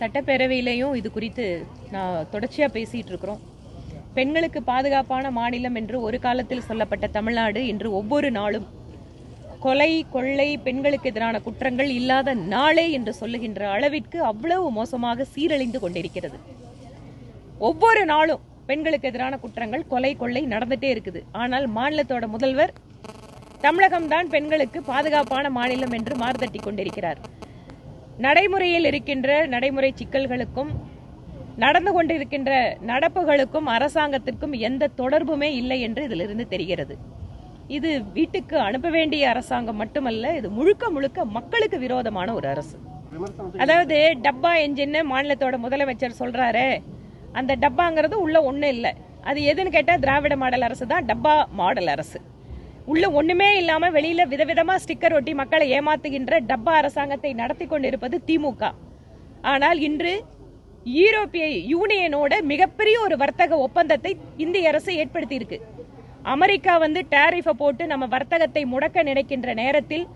சட்டப்பேரவையிலையும் இது குறித்து நான் தொடர்ச்சியாக பேசிகிட்டு இருக்கிறோம். பெண்களுக்கு பாதுகாப்பான மாநிலம் என்று ஒரு காலத்தில் சொல்லப்பட்ட தமிழ்நாடு இன்று ஒவ்வொரு நாளும் கொலை கொள்ளை பெண்களுக்கு எதிரான குற்றங்கள் இல்லாத நாளே என்று சொல்லுகின்ற அளவிற்கு அவ்வளவு மோசமாக சீரழிந்து கொண்டிருக்கிறது. ஒவ்வொரு நாளும் பெண்களுக்கு எதிரான குற்றங்கள் கொலை கொள்ளை நடந்துட்டே இருக்குது. ஆனால் மாநிலத்தோட முதல்வர் தமிழகம்தான் பெண்களுக்கு பாதுகாப்பான மாநிலம் என்று மார்தட்டி கொண்டிருக்கிறார். நடைமுறையில் இருக்கின்ற நடைமுறை சிக்கல்களுக்கும் நடந்து கொண்டிருக்கின்ற நடப்புகளுக்கும் அரசாங்கத்திற்கும் எந்த தொடர்புமே இல்லை என்று இதிலிருந்து தெரிகிறது. இது வீட்டுக்கு அனுப்ப வேண்டிய அரசாங்கம் மட்டுமல்ல இது முழுக்க முழுக்க மக்களுக்கு விரோதமான ஒரு அரசு. அதாவது டப்பா என்ஜின்னு மாநிலத்தோட முதலமைச்சர் சொல்றாரு அந்த டப்பாங்கிறது உள்ள ஒண்ணு இல்லை. அது எதுன்னு கேட்டா திராவிட மாடல் அரசு தான் டப்பா மாடல் அரசு. உள்ள ஒண்ணுமே இல்லாம வெளியில விதவிதமா ஸ்டிக்கர் ஒட்டி மக்களை ஏமாத்துகின்ற டப்பா அரசாங்கத்தை நடத்தி கொண்டிருப்பது திமுக. ஆனால் இன்று யூரோப்பிய யூனியனோட மிகப்பெரிய ஒரு வர்த்தக ஒப்பந்தத்தை இந்திய அரசு ஏற்படுத்தி இருக்கு அமெரிக்கா வந்து டேரிஃபை போட்டு நம்ம வர்த்தகத்தை முடக்க நினைக்கின்ற நேரத்தில்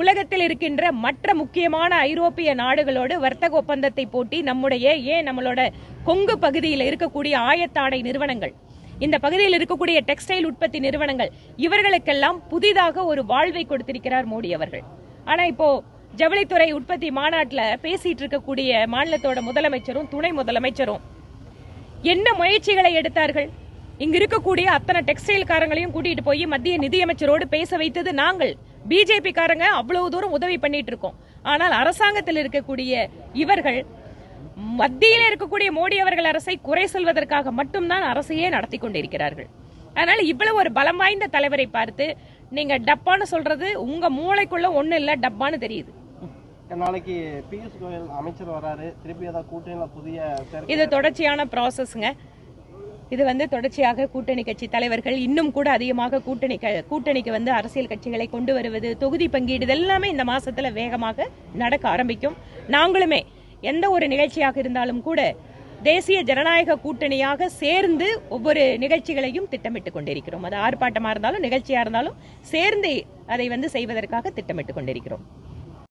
உலகத்தில் இருக்கின்ற மற்ற முக்கியமான ஐரோப்பிய நாடுகளோடு வர்த்தக ஒப்பந்தத்தை போட்டி நம்முடைய ஏன் நம்மளோட கொங்கு பகுதியில் இருக்கக்கூடிய ஆயத்தாடை நிறுவனங்கள். இந்த பகுதியில் இருக்கக்கூடிய டெக்ஸ்டைல் உற்பத்தி நிறுவனங்கள் இவர்களுக்கெல்லாம் புதிதாக ஒரு வாழ்வை கொடுத்திருக்கிறார் மோடி அவர்கள். ஆனா இப்போ ஜவுளித்துறை உற்பத்தி மாநாட்டுல பேசிட்டு இருக்கக்கூடிய மாநிலத்தோட முதலமைச்சரும் துணை முதலமைச்சரும் என்ன முயற்சிகளை எடுத்தார்கள்? இங்க இருக்கக்கூடிய அத்தனை டெக்ஸ்டைல் காரங்களையும் கூட்டிட்டு போய் மத்திய நிதியமைச்சரோடு பேச வைத்தது நாங்கள். பிஜேபி காரங்க அவ்வளவு தூரம் உதவி பண்ணிட்டு இருக்கோம். ஆனால் அரசாங்கத்தில் இருக்கக்கூடிய இவர்கள் மத்தியில் இருக்கக்கூடிய மோடி அவர்கள் அரசை குறை சொல்வதற்காக மட்டும்தான் அரசையே நடத்தி கொண்டிருக்கிறார்கள். அதனால இவ்வளவு ஒரு பலம் வாய்ந்த தலைவரை பார்த்து நீங்க டப்பான்னு சொல்றது உங்க மூளைக்குள்ள ஒண்ணு இல்ல டப்பான்னு தெரியுது. நாளைக்கு பியூஷ் கோயல் அமைச்சர் வராரு. திருப்பி ஏதாவது கூட்டணியில புதிய இது தொடர்ச்சியான ப்ராசஸ்ங்க இது வந்து தொடர்ச்சியாக கூட்டணி கட்சி தலைவர்கள் இன்னும் கூட அதிகமாக கூட்டணி கூட்டணிக்கு வந்து அரசியல் கட்சிகளை கொண்டு வருவது தொகுதி பங்கீடு இதெல்லாமே இந்த மாசத்துல வேகமாக நடக்க ஆரம்பிக்கும். நாங்களுமே எந்த ஒரு நிகழ்ச்சியாக இருந்தாலும் கூட தேசிய ஜனநாயக கூட்டணியாக சேர்ந்து ஒவ்வொரு நிகழ்ச்சிகளையும் திட்டமிட்டு கொண்டிருக்கிறோம். அது ஆர்ப்பாட்டமா இருந்தாலும் நிகழ்ச்சியா இருந்தாலும் சேர்ந்து அதை வந்து செய்வதற்காக திட்டமிட்டு கொண்டிருக்கிறோம்.